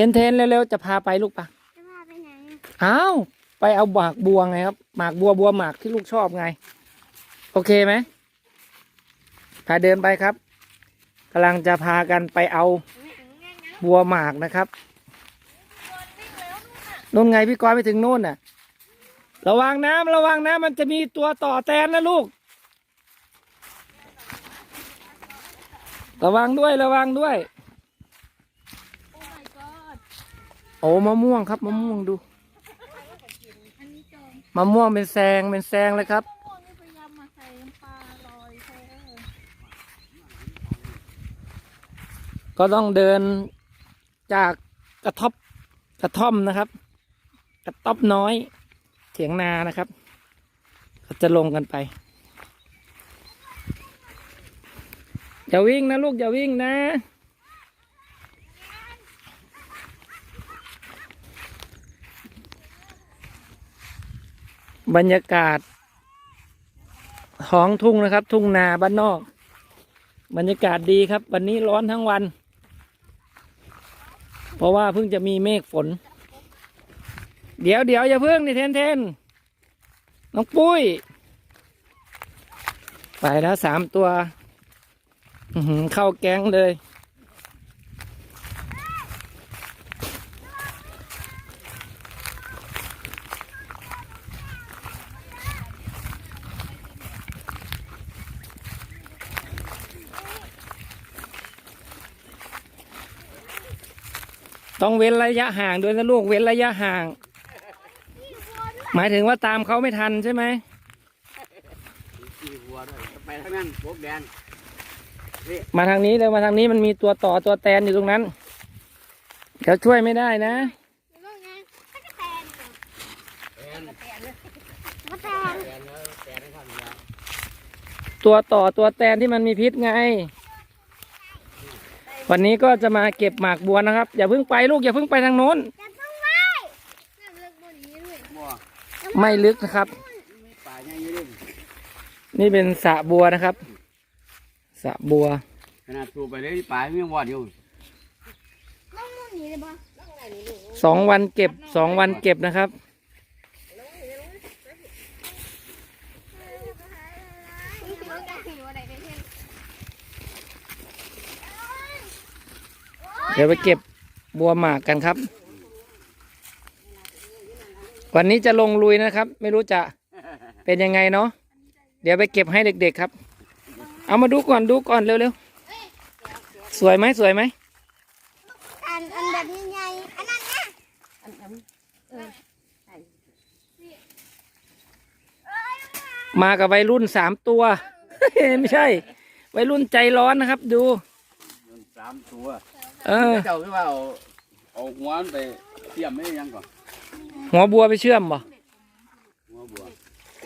ทนเทนเร็วๆจะพาไปลูกปะจะพาไปไหนอะอ้าวไปเอาหมากบัวไงครับหมากบัวบัวหมากที่ลูกชอบไง โอเคไหมพาเดินไปครับกำลังจะพากันไปเอาบัวหมากนะครับนู่นไงพี่กรณ์ไปถึงนู่นน่ะ ระวังน้ำระวังน้ำมันจะมีตัวต่อแตนนะลูก ระวังด้วยระวังด้วย โอ้มะม่วงครับมะม่วงดูมะม่วงเป็นแซงเป็นแซงเลยครับก็ต้องเดินจากกระท่อมกระท่อมนะครับ กระต๊อบน้อยเถียงนานะครับ ก็จะลงกันไป อย่าวิ่งนะลูกอย่าวิ่งนะ บรรยากาศท้องทุ่งนะครับ ทุ่งนาบ้านนอก บรรยากาศดีครับ วันนี้ร้อนทั้งวัน เพราะว่าเพิ่งจะมีเมฆฝน เดี๋ยวเดี๋ยวอย่าเพิ่งนี่เทนเทนน้องปุ้ย ไปแล้วสามตัวเข้าแก๊งเลย ต้องเว้นระยะห่างด้วยนะลูกเว้นระยะห่าง หมายถึงว่าตามเขาไม่ทันใช่ไหมขี่หัวด้วยไปทางนั้นพวกแดงมาทางนี้เลยมาทางนี้มันมีตัวต่อตัวแตนอยู่ตรงนั้นเดี๋ยวช่วยไม่ได้นะแล้วก็ไงตะกะแตนเหรอแอนตะกะแตนแอนแล้วแอนให้ทำยาตัวต่อตัวแตนที่มันมีพิษไง วันนี้ก็จะมาเก็บหมากบัวนะครับ อย่าเพิ่งไปลูกอย่าเพิ่งไปทางโน้นจะต้องไหว้น้ำเลือกบนนี้ด้วยบ่ไม่ลึกนะครับมีป่าใหญ่อยู่ดินี่เป็นสระบัวนะครับสระบัวขนาดสูบไปเลยป่ายังวอดอยู่ต้องมุ่งหนีเลยปะสองวันเก็บสองวันเก็บนะครับ นี่คือการหิวอะไรเป็นเช่น เดี๋ยวไปเก็บบัวหมากกันครับ วันนี้จะลงลุยนะครับ ไม่รู้จะเป็นยังไงเนาะเดี๋ยวไปเก็บให้เด็ก ๆครับ เอามาดูก่อนดูก่อนเร็วๆสวยไหมสวยไหมอันอันแบบใหญ่ๆอันนั้นนะมากับวัยรุ่นสามตัว ไม่ใช่ วัยรุ่นใจร้อนนะครับ ดูสามตัว เออ เจ้าคือว่าเอาเอาหัวมันไปเทียมไม่ยังก่อนหัวบัวไปเชื่อมบ่หัวบัว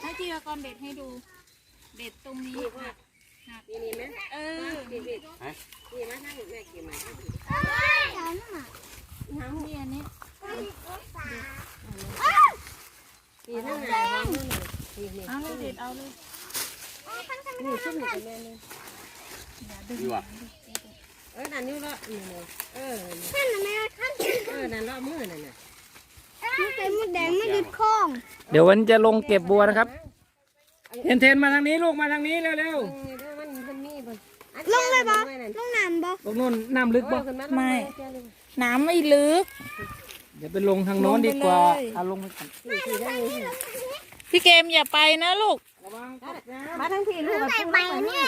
ให้จีรกรเด็ดให้ดู เด็ดตรงนี้หักหักนี่ไหมเออน้ำเดียนนี้เอาเลยเด็ดเอาเลยนี่ว่ะ เออนั่นนี่ละนี่เลยเออขั้นอะไรขั้นเออนั่นละมือนั่นน่ะมันเป็นมดแดงไม่ยึดข้องเดี๋ยววันนจะลงเก็บบัวนะครับเทนเทนมาทางนี้ลูกมาทางนี้เร็วเออถ้ามันมันมีบ่ลงเลยปะลงน้ำปะๆตรงนู้นน้ำลึกบ่ไม่ น้ำไม่ลึก เดี๋ยวไปลงทางโน้นดีกว่าลงไปเลย เอาลงไปก่อนพี่เกมอย่าไปนะลูกระวังมาทั้งทีลูกกับใส่ปูไปเนี่ย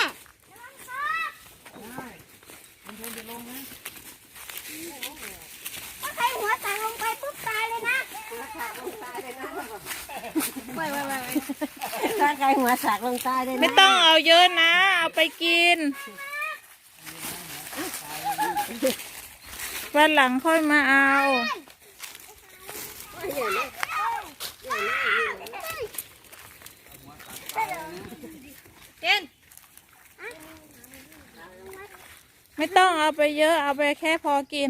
ถ้าใครหัวตังลงไปปุ๊บตายเลยนะถ้าใครหัวสากลงตายได้ไม่ต้องเอาเยอะนะ เอาไปกิน วันหลังค่อยมาเอา เไม่ต้องเอาไปเยอะเอาไปแค่พอกิน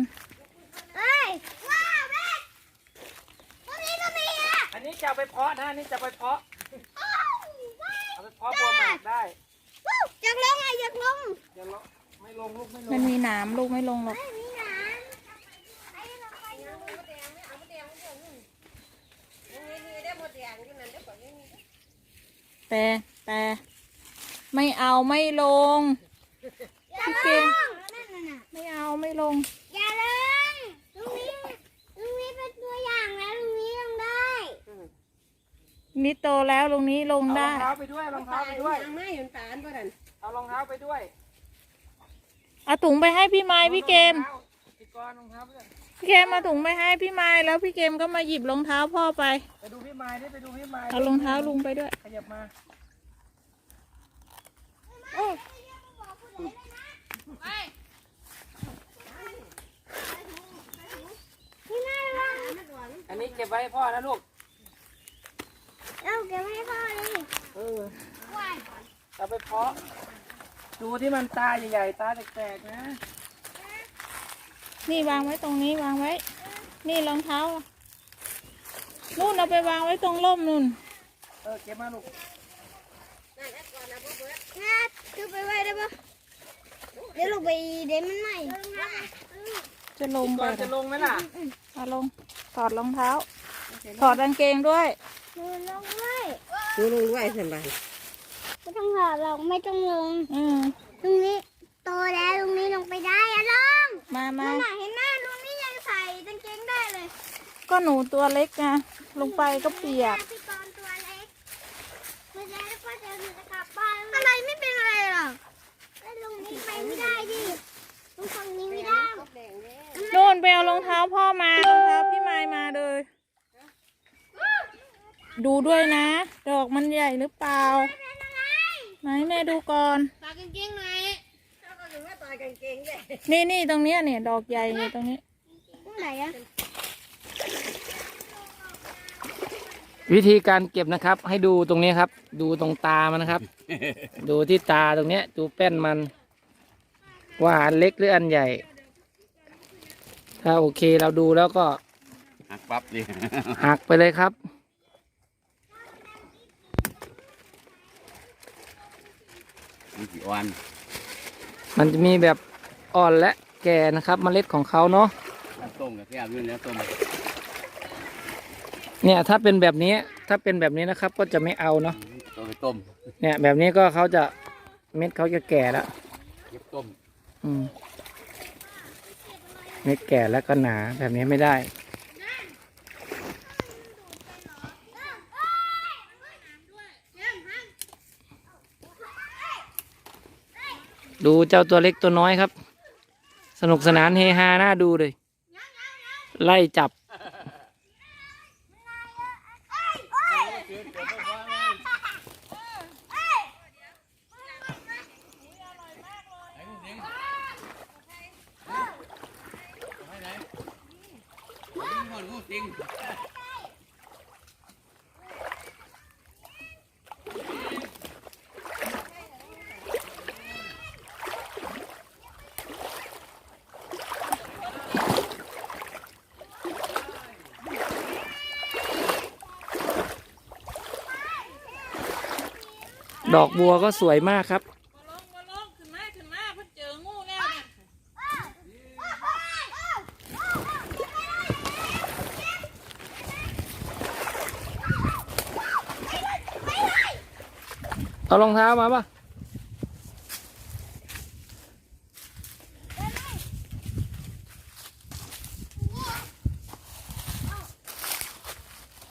เอ้ว้าวแม่ตรงนี้ก็มีอะอันนี้จะไปเพาะนะอันนี้จะไปเพาะ อ้าวว้เอาไปเพาะบัวหมากได้อยากลงอะอยากลงเยวเลงไม่ลงลูกไม่ลงมันมีน้ำลูกไม่ลงหรอกไม่มีหนานไอ้เราไปอยู่แต่แต่ไม่เอาไม่ลง อย่าลง ไม่เอาไม่ลง อย่าเลยลุงนี้ลุงนี้เป็นตัวอย่างแล้วลุงนี้ลงได้นี่โตแล้วลงนี้ลงเอารได้องเท้าไปด้วยรองเท้าไปด้วยทางไม้มันตาลบ่ดันเอารองเท้าไปด้วยเอาถุงไปให้พี่ไม้พี่เกม พี่กรณ์รองเท้าไปด้วยพี่เกมมาถุงไปให้พี่ไม้แล้วพี่เกมก็มาหยิบรองเท้าพ่อไป ไปดูพี่ไม้ดิไปดูพี่ไม้เอารองเท้าลุงไปด้วย ขยับมา พี่แม่ว่า อันนี้เก็บไว้ให้พ่อนะลูก เราเก็บให้พ่อเลยเออเอาไปเพาะ ดูที่มันตาใหญ่ๆ ตาแตกๆนะ นี่วางไว้ตรงนี้วางไว้ นี่รองเท้า นู่นเอาไปวางไว้ตรงร่มนู่น เออ เก็บมาลูกนะคือไปไว้ได้ปะเดี๋ยวลงไปเดี๋ยวมันไหมจะลงก่ไปอนจะลงไหมล่ะเอาลง ถอดรองเท้า ถอดกางเกงด้วยหนูลงด้วยดูลงด้วยสันบันไม่ต้องหาหรอกไม่ต้องลงอืมลุงนี้โตแล้วลุงนี้ลงไปได้อะลงมาลุมางน่ะเห็นหน้าลุงนี้ยังใส่กางเกงได้เลยก็หนูตัวเล็กไงลงไปก็เปียก พี่กรณ์ตัวเล็กไม่ได้แล้วก็จะจะกลับบ้านอะไรไม่เป็นอะไรหรอกแล้วลุงนี้ไปไม่ได้ดิลุงฝั่งนี้ไม่ได้นู่นไปเอารองเท้าพ่อมารองเท้า พี่ไม้มาเลย ดูด้วยนะ ดอกมันใหญ่หรือเปล่า ไหนแม่ดูก่อน ตากางเกงหน่อยนี่นี่ตรงเนี้ยเนี่ยดอกใหญ่เนี่ยตรงนี้ตรงไหนอะวิธีการเก็บนะครับ ให้ดูตรงนี้ครับ ดูตรงตามันนะครับ ดูที่ตาตรงเนี้ย ดูแป้นมัน ว่าอันเล็กหรืออันใหญ่ ถ้าโอเคเราดูแล้วก็ หักปั๊บดิหักไปเลยครับ มันกี่วันมันจะมีแบบอ่อนและแก่นะครับเมล็ดของเขาเนาะต้มกับแก้วด้วยแล้วต้มเนี่ยถ้าเป็นแบบนี้ถ้าเป็นแบบนี้นะครับก็จะไม่เอาเนาะต้มไปต้มเนี่ย แบบนี้ก็เขาจะเม็ดเขาจะแก่แล้วเก็บต้มอืมเม็ดแก่แล้วก็หนาแบบนี้ไม่ได้ ดูเจ้าตัวเล็กตัวน้อยครับ สนุกสนานเฮฮาน่าดูเลย ไล่จับจริง ดอกบัวก็สวยมากครับ มาลงมาลงขึ้นมาขึ้นมาเพิ่นเจองูแล้วเนี่ยเอารองเท้ามาปะ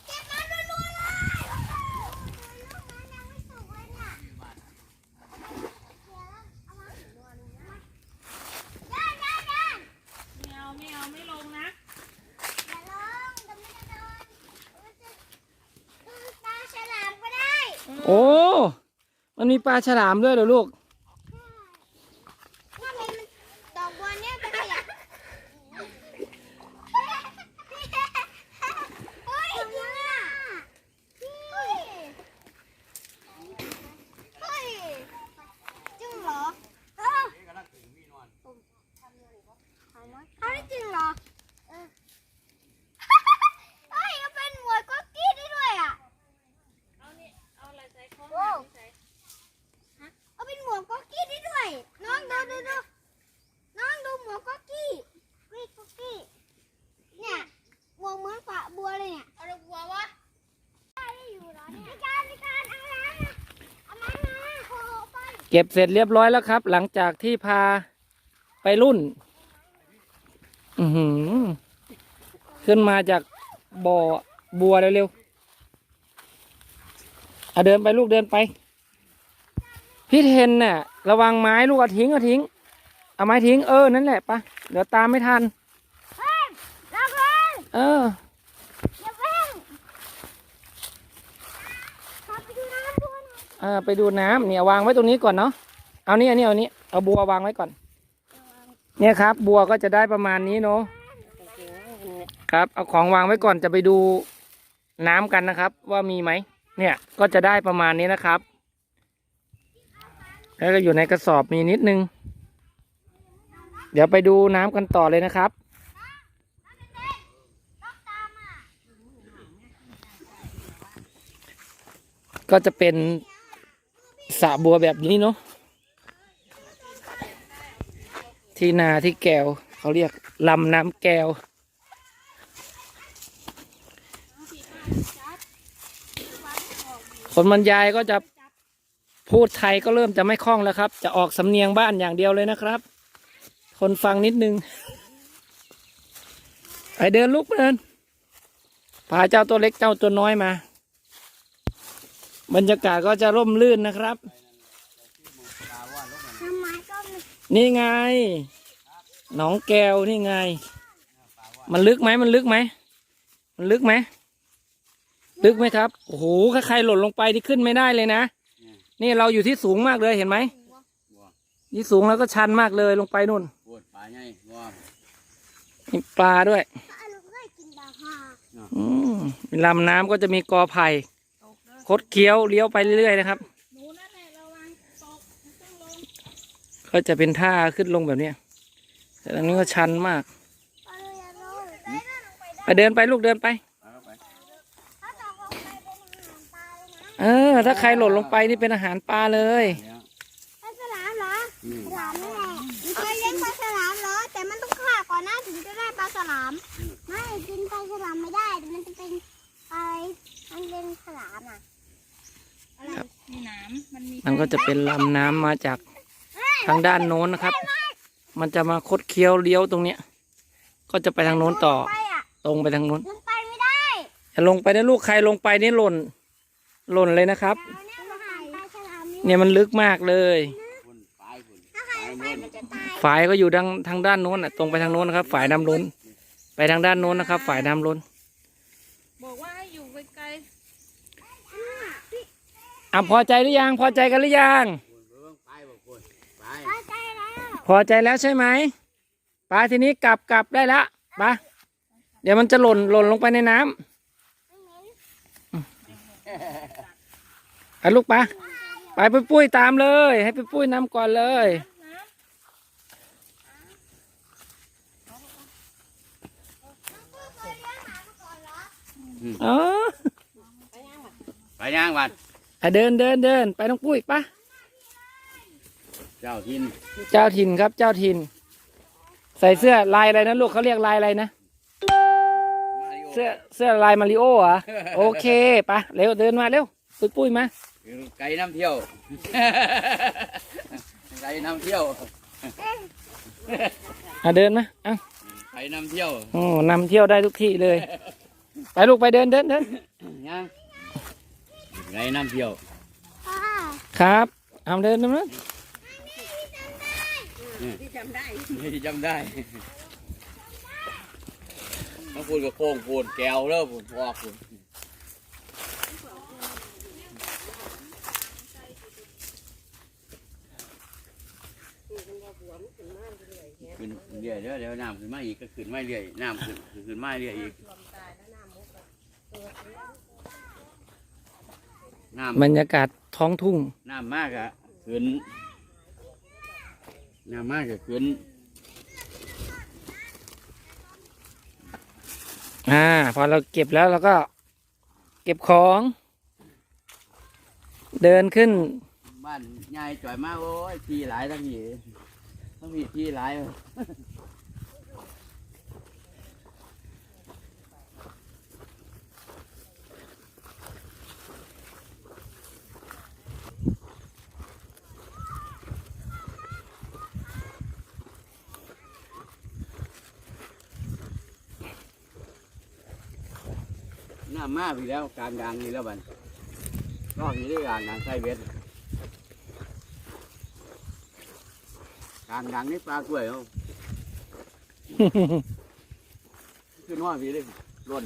เก็บมารัวๆเลยลูกมันยังไม่สุกเลยเนี่ยย่าย่าย่า ไม่เอาไม่เอาไม่ลงนะ อย่าลงเดี๋ยวมันจะโดนมันจะคือปลาฉลามก็ได้ โอ้ มันมีปลาฉลามด้วยเหรอลูก ว่ามันดอกบัวเนี่ยจะขยับเฮ้ยจริงอะเฮ้ยเฮ้ยจริงเหรอเออเขาได้จริงเหรอเออเฮ้ยก็เป็นหมวดก็กี้ได้ด้วยอะ เอานี่เอาอะไรใส่ข้อ โอ้ ใส่ เอาเป็นหมวก เก็บเสร็จเรียบร้อยแล้วครับ หลังจากที่พาไปรุ่น อือหือขึ้นมาจากบ่อบัวเร็วๆเอาเดินไปลูกเดินไปพี่เทนน่ะระวังไม้ลูกเอาทิ้งเอาทิ้ง เอาไม้ทิ้งเออนั่นแหละปะเดี๋ยวตามไม่ทันเฮ้ยเราเพิ่งเออ อย่าเพิ่งพาไปดูน้ำด้วยนะ เออไปดูน้ำเนี่ยวางไว้ตรงนี้ก่อนเนาะเอานี่อันนี้เอานี้เอาบัววางไว้ก่อน เนี่ยครับ บัวก็จะได้ประมาณนี้เนาะครับ เอาของวางไว้ก่อนจะไปดูน้ำกันนะครับ ว่ามีไหมเนี่ยก็จะได้ประมาณนี้นะครับ แล้วก็อยู่ในกระสอบมีนิดนึง เดี๋ยวไปดูน้ำกันต่อเลยนะครับก็จะเป็น สระบัวแบบนี้เนาะที่นาที่แก้วเขาเรียกลำน้ำแก้ว คนบรรยายก็จะพูดไทยก็เริ่มจะไม่คล่องแล้วครับ จะออกสำเนียงบ้านอย่างเดียวเลยนะครับ คนฟังนิดนึง ไปเดินลุกเดินพาเจ้าตัวเล็กเจ้าตัวน้อยมา บรรยากาศก็จะร่มรื่นนะครับ ทำไมก็ไม่นี่ไง หนองแก้วนี่ไง มันลึกไหมมันลึกไหม มันลึกไหม ลึกไหมครับ โอ้โห ถ้าใครหล่นลงไปที่ขึ้นไม่ได้เลยนะ นี่เราอยู่ที่สูงมากเลยเห็นไหม ที่สูงแล้วก็ชันมากเลยลงไปนู่น ปวดปลาไงงอมมีปลาด้วยเอาลูกเคยกินบาฮา อืมลำน้ำก็จะมีกอไผ่ คดเคี้ยวเลี้ยวไปเรื่อยๆนะครับ หนูนั่นแหละระวังตกไม่ต้องลงก็จะเป็นท่าขึ้นลงแบบเนี้ยแต่อันนี้ก็ชันมากปลาเลยอะโลได้น่าลงไปได้ไปเดินไปลูกเดินไปเอาเข้าไป ถ้าตกลงไปเป็นอาหารปลาเลยนะเออ ถ้าใครหล่นลงไปนี่เป็นอาหารปลาเลยเนี่ยปลาฉลามเหรออืมฉลามนี่แหละเคยเลี้ยงปลาฉลามเหรอแต่มันต้องฆ่าก่อนนะถึงจะได้ปลาฉลาม ไม่กินปลาฉลามไม่ได้มันจะเป็นอะไรมันเป็นฉลามอะ อะไรมีหน้ำมันมีมันก็จะเป็นลำน้ำมาจากทางด้านโน้นนะครับ มันจะมาคดเคี้ยวเลี้ยวตรงเนี้ย ก็จะไปทางโน้นต่อไปอะตรงไปทางโน้นลงไปไม่ได้อย่าลงไปนะลูกใครลงไปนี่หล่น หล่นเลยนะครับเอาเนี่ยมาหาปลาฉลามนี่เนี่ยมันลึกมากเลยคุณปลายคุณปลายไปโน่นมันจะตายฝายก็อยู่ทางทางด้านโน้นอะ ตรงไปทางโน้นนะครับ ฝายน้ำล้น ไปทางด้านโน้นนะครับ ฝายน้ำล้น บอกว่าให้อยู่ไกล อะพอใจหรือยัง พอใจกันหรือยังคุณเพิ่งปลายบอกคุณปลายปลาใจแล้วพอใจแล้วใช่ไหมไปทีนี้กลับกลับได้ละไปเดี๋ยวมันจะหล่นหล่นลงไปในน้ำอะลูกไปไปปุ้ยปุ้ยตามเลย ให้ปุ้ยปุ้ยนำก่อนเลยอ๋อไปย่างวัน อะเดินเดินเดินไปน้องปุ้ยไปะเจ้าทินเจ้าถิ่นครับ เจ้าถิ่น ใส่เสื้อลายอะไรนะลูกเขาเรียกลายอะไรนะมาริโอเสื้อเสื้อลายมาริโอเหรอโอเคไปะเร็วเดินมาเร็วปุ้ยปุ้ยมาไก่น้ำเที่ยว ไก่น้ำเที่ยวอะเดินมาเอ้าไก่น้ำเที่ยวโอ้นำเที่ยวได้ทุกที่เลย ไปลูกไปเดินเดินเดินย่าง ไก่น้ำเที่ยวป้าครับเอาเดินนะที่จำได้นี่จำได้ต้องพูดกับโค้งพูดแก้วเริ่มพูดออกพูดขึ้นเรื่อยเดี๋ยวเดี๋ยวน้ำขึ้นมาอีกก็ขึ้นมาเรื่อยน้ำขึ้นขึ้นมาเรื่อยอีก น้ำบรรยากาศท้องทุ่ง น้ำมากอะขึ้นน้ำมากอะขึ้นอ่า พอเราเก็บแล้วเราก็ เก็บของ เดินขึ้น บ้านยายจ่อยมากโอ้ยทีหลายทั้งทีทั้งมีทีหลาย มาพี่แล้วกลางดังนี่แล้วบันรอบนี้ได้กลางดังใส่เบ็ดกลางดังนี่ปลากล้วยเขาขึ้นว่าพี่เลยร่น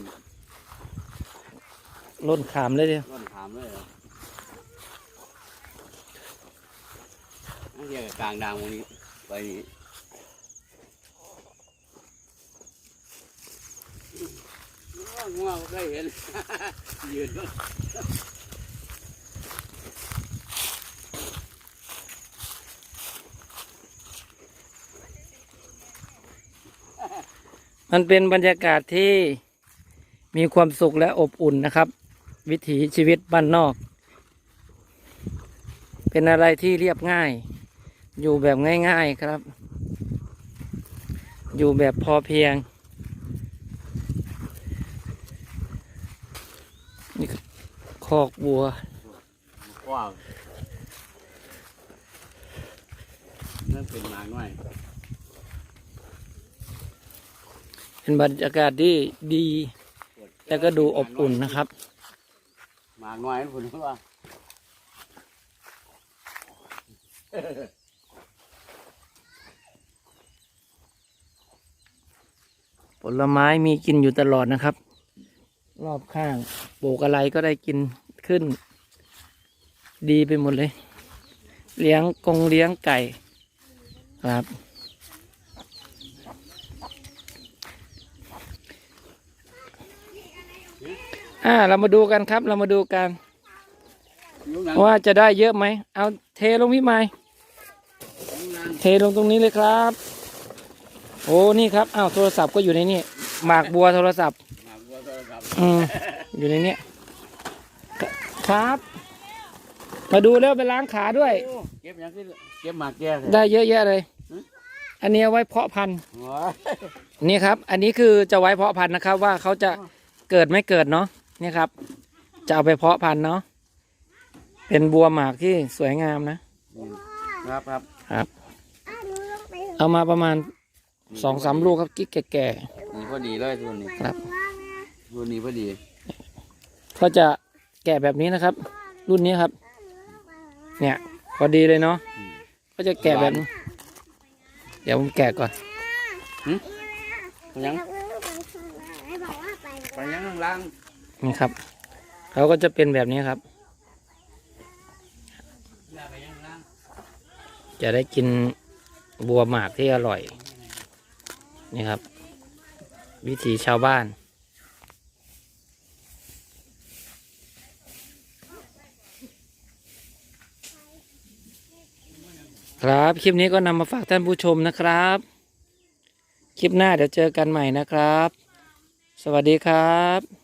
ล้นขามเลยเดียวร่นถามเลยเหรอนั่นเรียกกลางดังตรงนี้ไปนี่ ง่วงได้เห็น ยืนมันเป็นบรรยากาศที่มีความสุขและอบอุ่นนะครับ วิถีชีวิตบ้านนอก เป็นอะไรที่เรียบง่าย อยู่แบบง่าย ๆครับ อยู่แบบพอเพียง นี่คอกบัวว้าวนั่นเป็นหมากน้อยเป็นบรรยากาศที่ดี แล้วก็ดูอบอุ่นนะครับหมากน้อยนั่นคุณว่าผลไม้มีกินอยู่ตลอดนะครับ รอบข้างปลูกอะไรก็ได้กินขึ้น ดีไปหมดเลย เลี้ยงกงเลี้ยงไก่ครับ อ่าเรามาดูกันครับเรามาดูกันนว่าจะได้เยอะไหม เอาเทลงพี่ไม้ยุงนังเทลงตรงนี้เลยครับ โอ้นี่ครับอ้าวโทรศัพท์ก็อยู่ในนี่หมากบัวโทรศัพท์ อืมอยู่ในเนี้ยครับ มาดูแล้วไปล้างขาด้วยโอ้เก็บยังขึ้นเก็บหมากแก่เลยได้เยอะแยะเลยหืออันนี้เอาไว้เพาะพันธุ์ว้านี่ครับ อันนี้คือจะไว้เพาะพันธุ์นะครับ ว่าเขาจะเกิดไม่เกิดเนาะนี่ครับ จะเอาไปเพาะพันธุ์เนาะเป็นบัวหมากที่สวยงามนะ ครับครับครับอ้าวหนูลงไปเอามาประมาณสองสามลูกครับกิ๊กแก่นี่พอดีเลยทุนนี้ครับ ว่างนะทุนนี้พอดีๆก็จะแก่แบบนี้นะครับ รุ่นนี้ครับ เนี่ยพอดีเลยเนาะก็จะแกะแบบนี้เดี๋ยวผมแกะก่อนไปยังไอ้บอกว่าไปไปยังข้างล่างนี่ครับเขาก็จะเป็นแบบนี้ครับ ไปยังข้างล่าง จะได้กินบัวหมากที่อร่อย นี่ครับ วิถีชาวบ้าน ครับ คลิปนี้ก็นำมาฝากท่านผู้ชมนะครับ คลิปหน้าเดี๋ยวเจอกันใหม่นะครับ สวัสดีครับ